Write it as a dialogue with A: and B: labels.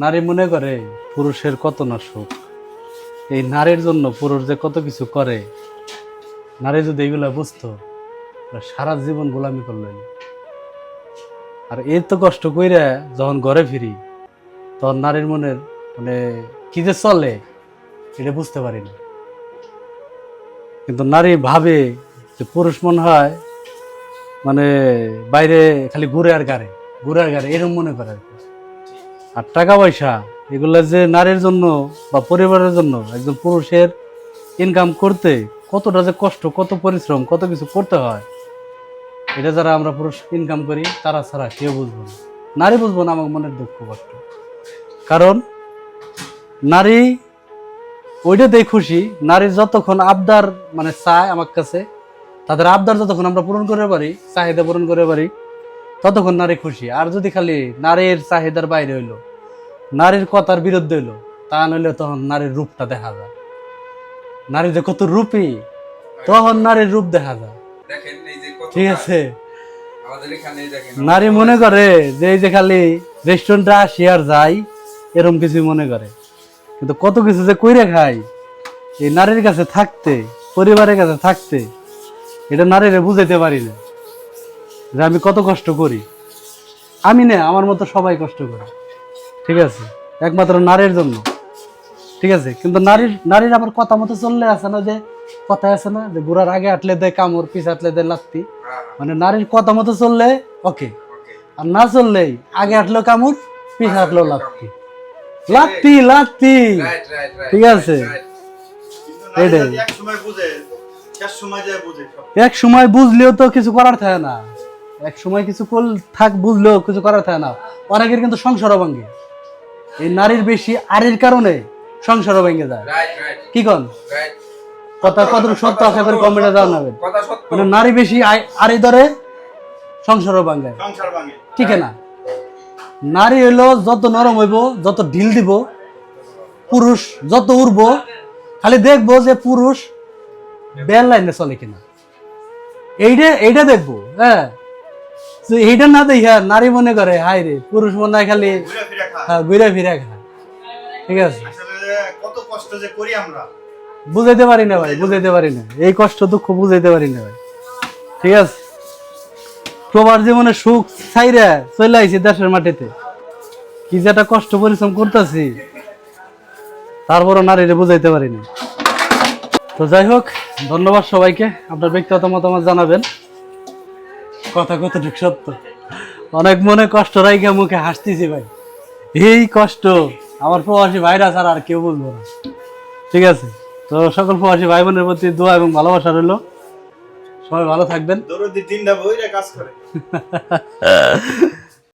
A: নারী মনে করে পুরুষের কত না সুখ। এই নারীর জন্য পুরুষ যে কত কিছু করে, নারী যদি এগুলো বুঝতো সারা জীবন গোলামি করলেন। আর এর তো কষ্ট কইরা যখন ঘরে ফিরি, তখন নারীর মনের মানে কি যে চলে, এটা বুঝতে পারি না। কিন্তু নারী ভাবে যে পুরুষ মনে হয় মানে বাইরে খালি ঘুরে আর গাড়ে ঘুরে আর গাড়ে এরকম মনে করে আর কি। আর টাকা পয়সা, এগুলো যে নারীর জন্য বা পরিবারের জন্য একজন পুরুষের ইনকাম করতে কতটা যে কষ্ট, কত পরিশ্রম, কত কিছু করতে হয়, এটা যারা আমরা পুরুষ ইনকাম করি, তারা ছাড়া কেউ বুঝব না। নারী বুঝব না, আমার মনের দুঃখ, কষ্ট। কারণ নারী ওইটাতেই খুশি নারীর যতক্ষণ আবদার মানে চায় আমার কাছে, তাদের আবদার যতক্ষণ আমরা পূরণ করে পারি, চাহিদা পূরণ করে পারি ততক্ষণ নারী খুশি। আর যদি খালি নারীর চাহিদার বাইরে হইল নারীর কথার বিরুদ্ধে হইল তা নইলে তখন নারীর রূপটা দেখা যায়। নারী যে কত রূপী তখন নারীর রূপ দেখা যায়। ঠিক আছে? নারী মনে করে যে এই যে খালি রেস্টুরেন্টে আসি আর যাই এরকম কিছু মনে করে। কিন্তু কত কিছু যে কইরে খাই এই নারীর কাছে থাকতে পরিবারের কাছে থাকতে এটা নারীরে বুঝাইতে পারি না। যে আমি কত কষ্ট করি। আমি না আমার মতো সবাই কষ্ট করে। ঠিক আছে? একমাত্র নারীর জন্য। ঠিক আছে? কিন্তু নারীর নারীর আবার কথা মতো চললে আছে না যে কথা আছে না যে বুড়ার আগে আটলে দেয় কামড় পিছ আটলে দেয় লাত্তি। মানে নারীর কথা মতো চললে ওকে। আর না চললেই আগে হাঁটলো কামড় পিছ হাঁটলো লাত্তি। লাত্তি লাত্তি। ঠিক আছে। এটাই।
B: এক সময়
A: বুঝলেও তো কিছু করার থাকে না। এক সময় কিছু কর থাক বুঝলেও কিছু করার থাকে না। অনেকের কিন্তু সংসারও ভাঙ্গে এই নারীর বেশি আরের কারণে সংসারও ভেঙে যায়।
C: রাইট রাইট
A: কি কন? কথা কত সত্য আশা করে কমেন্টে জানাবেন।
C: কথা
A: মানে নারী বেশি আড়ি ধরে সংসারও
B: সংসার ভাঙে।
A: ঠিক না? নারী হইল যত নরম হইব যত ঢিল দিব পুরুষ যত উড়ব খালি দেখব যে পুরুষ বেল লাইনে চলে কিনা। এইটা এইটা দেখব হ্যাঁ। এইটা না দেখা নারী মনে করে হাই রে পুরুষ মনে হয় খালি
B: ঘুরে ফিরে খা
A: হ্যাঁ, ঠিক আছে?
B: কত কষ্ট যে করি আমরা।
A: বুঝাইতে পারি না ভাই বুঝাইতে পারি না। এই কষ্ট দুঃখ বুঝাইতে পারি না ভাই। ঠিক আছে? প্রবার জীবনে সুখ ছাইরা চলে আইছি দেশের মাটিতে। কি যে একটা কষ্ট পরিশ্রম করতেছি তারপরও নারীরে বুঝাইতে পারি না। তো যাই হোক ধন্যবাদ সবাইকে। আপনার ব্যক্তিগত মতামত জানাবেন। কথা কতটুকু সত্য? অনেক মনে কষ্ট রাইকে মুখে হাসতেছি ভাই। এই কষ্ট আমার প্রবাসী ভাইরা ছাড়া আর কেউ বলব না। ঠিক আছে? তো সকল প্রবাসী ভাই বোনের প্রতি দোয়া এবং ভালোবাসা রইল। সবাই ভালো থাকবেন।
B: কাজ করে।